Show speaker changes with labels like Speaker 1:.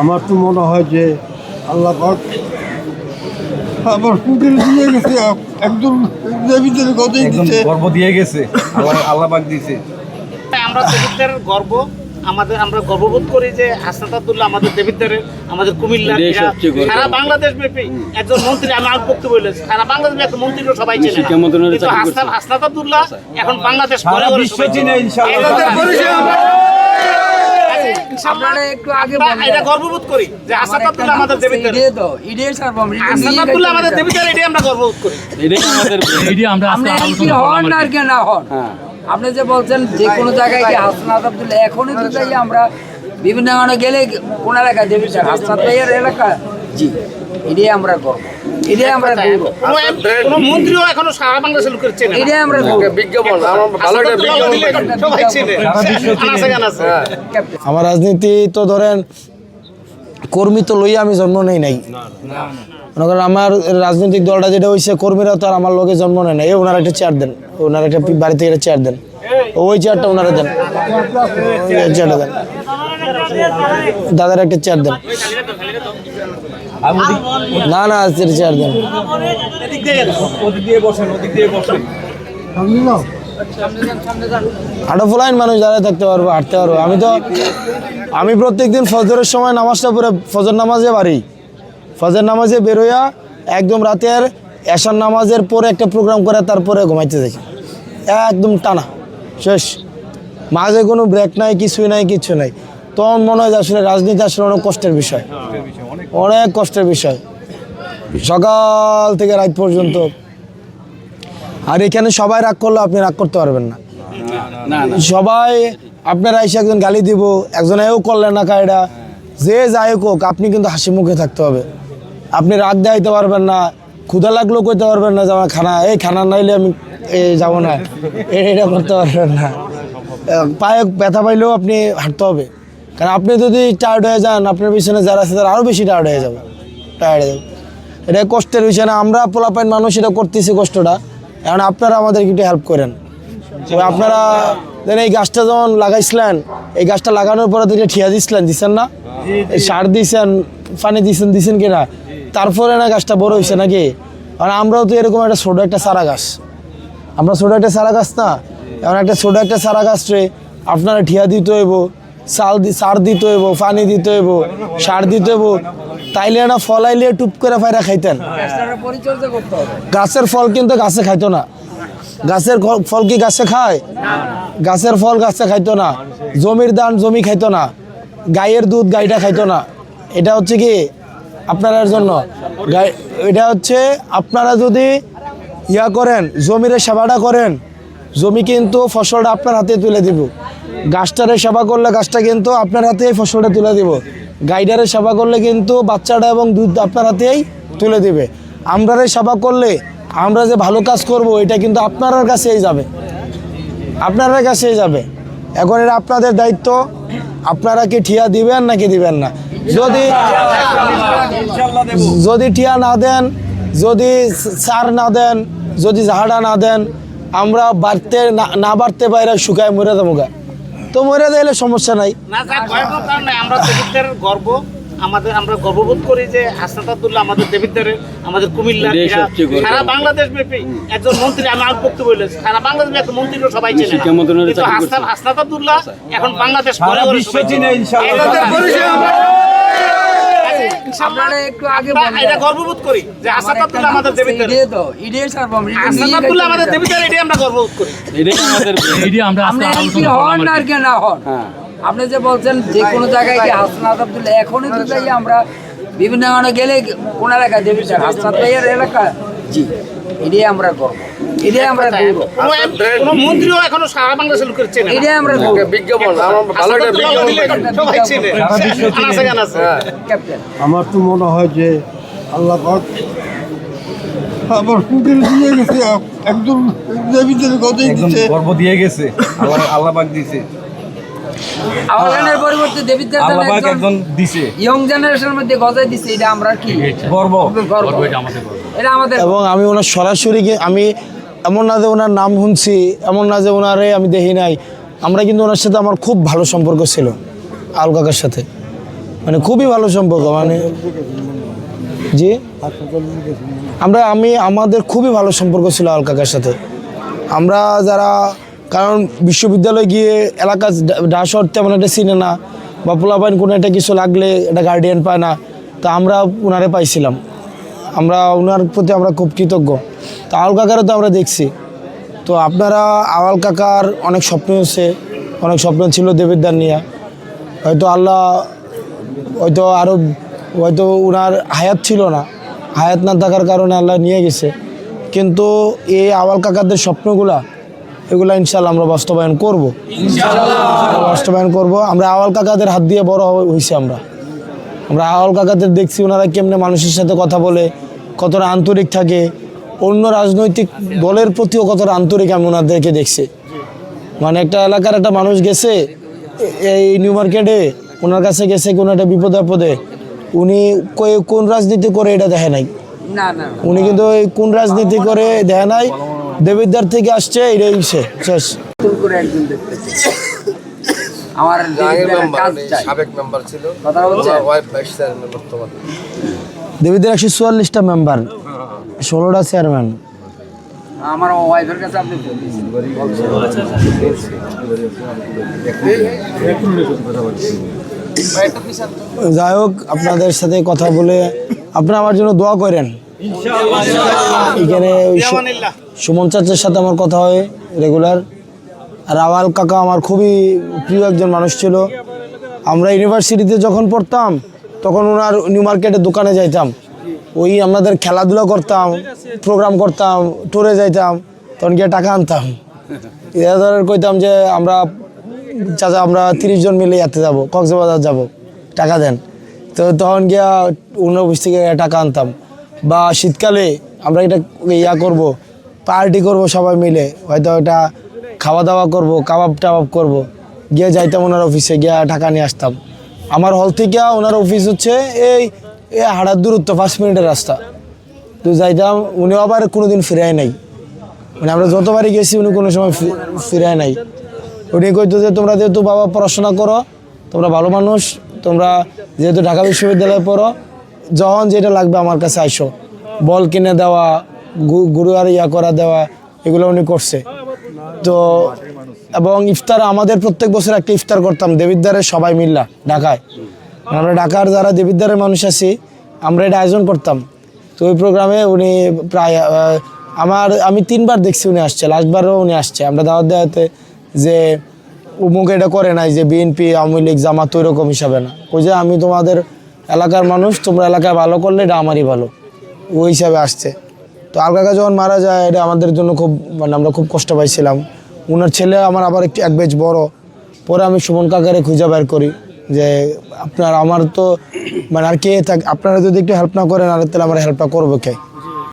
Speaker 1: আমার তো মনে হয় যে আল্লাহ পাক আমার পুকুর দিয়ে গেছে একজন দেবীদের কথাই
Speaker 2: একদম গর্ব দিয়ে গেছে আল্লাহ আল্লাহ পাক দিয়েছে।
Speaker 3: তাই আমরা দেবিদ্দার গর্ব আমাদের আমরা গর্ববোধ করি যে হাসনাত আব্দুল্লাহ আমাদের দেবিদ্দারের আমাদের কুমিল্লা। সারা বাংলাদেশ ব্যাপী একজন মন্ত্রী আমি আর বক্তব্য বলেছি সারা বাংলাদেশ একটা মন্ত্রীও সবাই চেনে কিন্তু হাসনাত হাসনাত আব্দুল্লাহ এখন বাংলাদেশ। পরিচয়
Speaker 4: আপনারা একটু আগে
Speaker 3: এটা গর্ববোধ করি যে হাসনাত আব্দুল্লাহ আমাদের দেবিদ্দার
Speaker 4: ইডিয়ে তো, ইডিয়ে সার্বভৌম, ইডিয়ে
Speaker 3: আব্দুল্লাহ আমাদের
Speaker 4: এটা।
Speaker 3: এটাই আমরা গর্ববোধ করি।
Speaker 5: এটাই আমাদের
Speaker 4: আপনি এমপি হন আর কে। না হন? আপনি যে বলছেন যে কোনো জায়গায় কি হাসনাত আব্দুল্লাহ এখনই তো যাই আমরা বিভিন্ন গেলে কোন এলাকায় দেবী স্যার? হাসনাত ভাইয়ের এলাকা জি এটাই আমরা করব। এটাই আমরা গৌরব
Speaker 3: কোনো মন্ত্রীও এখনও সারা বাংলাদেশের লোকের চেনে
Speaker 4: এটাই আমরা
Speaker 5: বিজ্ঞাপন আমার ভালো একটা
Speaker 3: সবাই চেনে। কানাচে।
Speaker 4: ক্যাপ্টেন।
Speaker 6: আমার রাজনীতি তো ধরেন কর্মী তো লইয়া আমি জন্ম নেই নাই। মনে করেন আমার রাজনৈতিক দলটা যেটা হয়েছে কর্মীরা তো আর আমার লোকে জন্ম নেয় নাই। এই ওনার একটা চেয়ার দেন। ওনার একটা বাড়িতে বাড়ি একটা চেয়ার দেন। ওই চেয়ারটা ওনারা দেন। চেয়ারটা দেন। দাদার একটা চেয়ার দেন। না না দেন। হাঁটা ফোলাইন মানুষ দাঁড়ায় থাকতে পারব হাঁটতে পারব। আমি তো আমি প্রত্যেকদিন ফজরের সময় নামাজটা পরে ফজর নামাজে বাড়ি। ফজর নামাজে বেরোয়া একদম রাতের এশার নামাজের পরে একটা প্রোগ্রাম করে তারপরে ঘুমাইতে দেখি। একদম টানা শেষ। মাঝে কোনো ব্রেক নাই কিছুই নাই কিছু নাই। তখন মনে হয় আসলে রাজনীতি আসলে অনেক কষ্টের বিষয়। অনেক কষ্টের বিষয়। সকাল থেকে রাত পর্যন্ত। আর এখানে সবাই রাগ করলে আপনি রাগ করতে পারবেন না। সবাই আপনারা এসে একজন গালি দিব একজন এও করলেন না কায়ডা যে যাই হোক আপনি কিন্তু হাসি মুখে থাকতে হবে। আপনি রাগ দেখাইতে পারবেন না ক্ষুধা লাগলেও কইতে পারবেন না যে আমার খানা এই খানা নাইলে আমি যাব না। এটা করতে পারবেন না। পায়ে ব্যথা পাইলেও আপনি হাঁটতে হবে। কারণ আপনি যদি টায়ার্ড হয়ে যান আপনার পিছনে যারা আছে তারা আরও বেশি টায়ার্ড হয়ে যাবে। টায়ার্ড হয়ে যাবে। এটা কষ্টের বিষয় না আমরা পোলাপাইন মানুষ এটা করতেছি কষ্টটা। এখন আপনারা আমাদেরকে একটু হেল্প করেন। আপনারা দেন এই গাছটা যখন লাগাইছিলেন এই গাছটা লাগানোর পরে তো এটা ঠিয়া দিছিলেন দিছেন না? সার দিছেন পানি দিছেন দিছেন কিনা? তারপরে না গাছটা বড় হয়েছে নাকি? কারণ আমরাও তো এরকম একটা ছোট একটা সারা গাছ। আমরা ছোট একটা সারা গাছ না এমন একটা ছোট একটা সারা গাছ রে আপনারা ঠিয়া দিতে হইব। চাল দি সার দিতে হইব পানি দিতে হইব সার দিতে হইব তাইলে না ফলাইলে টুপ করে ফাইরা খাইতেন। গাছের ফল কিন্তু গাছে খাইতো না। গাছের ফল কি গাছে খায়? গাছের ফল গাছে খাইতো না। জমির দান জমি খাইতো না। গাইয়ের দুধ গাইটা খাইতো না। এটা হচ্ছে কি? আপনার জন্য। এটা হচ্ছে আপনারা যদি ইয়া করেন, জমির সেবাটা করেন, জমি কিন্তু ফসলটা আপনার হাতে তুলে দিব। গাছটারে সেবা করলে গাছটা কিন্তু আপনার হাতেই ফসলটা তুলে দিব। গাইডারে সেবা করলে কিন্তু বাচ্চাটা এবং দুধ আপনার হাতেই তুলে দিবে। আমরারে সেবা করলে আমরা যে ভালো কাজ করব, এটা কিন্তু আপনার কাছেই যাবে। আপনার কাছেই যাবে। এখন এটা আপনাদের দায়িত্ব। আপনারা কি ঠিয়া দিবেন নাকি দিবেন না? যদি যদি ঠিয়া না দেন, যদি সার না দেন, যদি জাহাডা না দেন, আমরা বাড়তে না- না বাড়তে বাইরে শুকায় মরে দেবো গা। তো মরে দিলে সমস্যা নাই।
Speaker 3: না স্যার ভয়ের কোনো কারণ নাই। আমরা গর্ব আমাদের আমরা গর্ববোধ করি যে হাসনাত আব্দুল্লাহ আমাদের দেবিদ্দারের আমাদের কুমিল্লা
Speaker 5: এটাই সবচেয়ে গর্ব।
Speaker 3: সারা বাংলাদেশ ব্যাপী একজন মন্ত্রী আমি আগ বক্তব্য বললেন সারা বাংলাদেশ মন্ত্রী তো সবাই চেনে কিন্তু
Speaker 5: চাকরি
Speaker 3: হাসনাত হাসনাত আব্দুল্লাহ এখন বাংলাদেশ
Speaker 2: সারা
Speaker 3: সবাই
Speaker 2: চেনে
Speaker 3: আমরা-
Speaker 4: একটু আগে
Speaker 3: এটা গর্ববোধ করি যে হাসনাত আব্দুল্লাহ আমাদের দেবিদ্দার
Speaker 4: ইডিয়ে তো, ইডিয়ে সার্বভৌম, ইডিয়ে
Speaker 3: আব্দুল্লাহ
Speaker 4: গেছে
Speaker 3: আমাদের
Speaker 4: এটা।
Speaker 3: আমরা গর্ববোধ করি।
Speaker 5: এটাই আমাদের
Speaker 4: আপনি এমপি হন আর কে না হন? আপনি যে বলছেন যে কোনো জায়গায় কি হাসনাত আব্দুল্লাহ এখনই তো যাই আমরা বিভিন্ন গেলে কোন এলাকায় দেবী হাসনাত ভাইয়ের এলাকা জি। এটাই আমরা করব। এটাই আমরা গৌরব
Speaker 3: কোনো কোনো মন্ত্রীও এখনও সারা বাংলাদেশের লোকের চেনে
Speaker 4: এটাই আমরা গৌরব
Speaker 5: বিজ্ঞাপন আমার ভালো একটা
Speaker 3: আব্দুল্লাহ সবাই চেনে।
Speaker 2: সারা বিশ্ব চিনে।
Speaker 3: আনাচে কানাচে।
Speaker 4: ক্যাপ্টেন।
Speaker 1: আমার তো মনে হয় যে আল্লাহ পাক আমার দিয়ে গেছে দেবীদের
Speaker 2: একদম
Speaker 1: দিচ্ছে
Speaker 2: গর্ব দিয়ে গেছে। আল্লাহ আল্লাহ পাক দিয়েছে।
Speaker 4: আওয়ালানের পরিবর্তে একজন
Speaker 2: একজন দিছে।
Speaker 4: ইয়ং জেনারেশনের মধ্যে গজাই দিছে এটা আমরা কি?
Speaker 2: গর্ব।
Speaker 4: গর্ব এটা আমাদের
Speaker 6: এবং আমি ওনার সরাসরি আমি এমন না যে ওনার নাম শুনছি এমন না যে ওনারে আমি দেখি নাই। আমরা কিন্তু ওনার সাথে আমার খুব ভালো সম্পর্ক ছিল আল কাকার সাথে। মানে খুবই ভালো সম্পর্ক মানে জি? আমরা আমি আমাদের খুবই ভালো সম্পর্ক ছিল আল কাকার সাথে। আমরা যারা কারণ বিশ্ববিদ্যালয়ে গিয়ে এলাকা ডা শহর তেমন একটা চিনে না বা পোলাপাইন কোনো একটা কিছু লাগলে একটা গার্ডিয়ান পায় না। তা আমরা ওনারে পাইছিলাম। আমরা ওনার প্রতি আমরা খুব কৃতজ্ঞ। তা আওয়াল কাকারও তো আমরা দেখছি। তো আপনারা আওয়াল কাকার অনেক স্বপ্ন হচ্ছে অনেক স্বপ্ন ছিল দেবিদ্যার নিয়ে। হয়তো আল্লাহ হয়তো আরও হয়তো ওনার হায়াত ছিল না। হায়াত না থাকার কারণে আল্লাহ নিয়ে গেছে। কিন্তু এই আওয়াল কাকাদের স্বপ্নগুলা এগুলা ইনশাল্লাহ আমরা বাস্তবায়ন করব। বাস্তবায়ন করব। আমরা আওয়াল কাকাদের হাত দিয়ে বড় হয়ে- হয়েছি আমরা। আমরা আওয়াল কাকাদের দেখছি ওনারা কেমনে মানুষের সাথে কথা বলে কতটা আন্তরিক থাকে। অন্য রাজনৈতিক দলের প্রতিও কতটা আন্তরিক আমি ওনাদেরকে দেখছি। মানে একটা এলাকার একটা মানুষ গেছে এই নিউ মার্কেটে ওনার কাছে গেছে কোনো একটা বিপদে আপদে। উনি কোন রাজনীতি করে এটা দেখে নাই। উনি কিন্তু কোন রাজনীতি করে দেখে নাই দেবিদ্বার থেকে আসছে এটাই সে শেষ।
Speaker 4: নতুন করে একজন দেখতে আমার দেবিদ্বারের কাজ চাই।
Speaker 5: সাবেক মেম্বার ছিল।
Speaker 4: কথা বলছে
Speaker 5: ওয়াইফ ভাইস চেয়ারম্যান বর্তমান।
Speaker 6: দেবিদ্বার একশো চুয়াল্লিশটা মেম্বার ষোলোটা চেয়ারম্যান
Speaker 4: আমার ওয়াইফের কাছে আপনি
Speaker 6: যাই হোক আপনাদের সাথে কথা বলে আপনারা আমার জন্য দোয়া করেন। এখানে ওই সুমন চাচার সাথে আমার কথা হয় রেগুলার। আর আওয়াল কাকা আমার খুবই প্রিয় একজন মানুষ ছিল। আমরা ইউনিভার্সিটিতে যখন পড়তাম তখন ওনার নিউ মার্কেটের দোকানে যাইতাম। ওই আমাদের খেলাধুলা করতাম প্রোগ্রাম করতাম ট্যুরে যাইতাম তখন গিয়ে টাকা আনতাম। এরা ধরে কইতাম যে আমরা চাচা আমরা তিরিশ জন মিলে ইয়াতে যাব কক্সবাজার যাব টাকা দেন। তো তখন গিয়া অন্য অফিস থেকে টাকা আনতাম। বা শীতকালে আমরা এটা ইয়া করব পার্টি করব সবাই মিলে। হয়তো এটা খাওয়া দাওয়া করব কাবাব টাবাব করব। গিয়ে যাইতাম ওনার অফিসে গিয়ে টাকা নিয়ে আসতাম। আমার হল থেকে ওনার অফিস হচ্ছে এই হাড়ার দূরত্ব, পাঁচ মিনিটের রাস্তা। তো যাইতাম, উনি আবার কোনোদিন ফিরায় নাই। মানে আমরা যতবারই গেছি, উনি কোনো সময় ফিরায় নাই। উনি কইতো যে, তোমরা যেহেতু বাবা পড়াশোনা করো, তোমরা ভালো মানুষ, তোমরা যেহেতু ঢাকা বিশ্ববিদ্যালয়ে পড়ো যখন যেটা লাগবে আমার কাছে আইসো। বল কিনে দেওয়া গুরু আর ইয়া করা দেওয়া, এগুলো উনি করছে। তো এবং ইফতার, আমাদের প্রত্যেক বছর একটা ইফতার করতাম দেবিদ্বারের সবাই মিল্লা, ঢাকায়। আমরা ঢাকার যারা দেবিদ্বারের মানুষ আছি, আমরা এটা আয়োজন করতাম। তো ওই প্রোগ্রামে উনি প্রায় আমার, আমি তিনবার দেখছি উনি আসছে, লাস্টবারও উনি আসছে। আমরা দাওয়াত দেওয়াতে যে উমুক এটা করে নাই, যে বিএনপি, আওয়ামী লীগ, জামাত ওই রকম হিসাবে না। ওই যে আমি তোমাদের এলাকার মানুষ, তোমরা এলাকায় ভালো করলে এটা আমারই ভালো। ওই হিসাবে আসছে। তো আলকাকা যখন মারা যায়, এটা আমাদের জন্য খুব মানে আমরা খুব কষ্ট পাইছিলাম। ওনার ছেলে আমার আবার একটু এক বেজ বড়। পরে আমি সুমন কাকারে খুঁজে বের করি যে, আপনার আমার তো মানে আর কে থাক আপনারা যদি একটু হেল্প না করেন, আর তাহলে আমার হেল্পটা করব কে?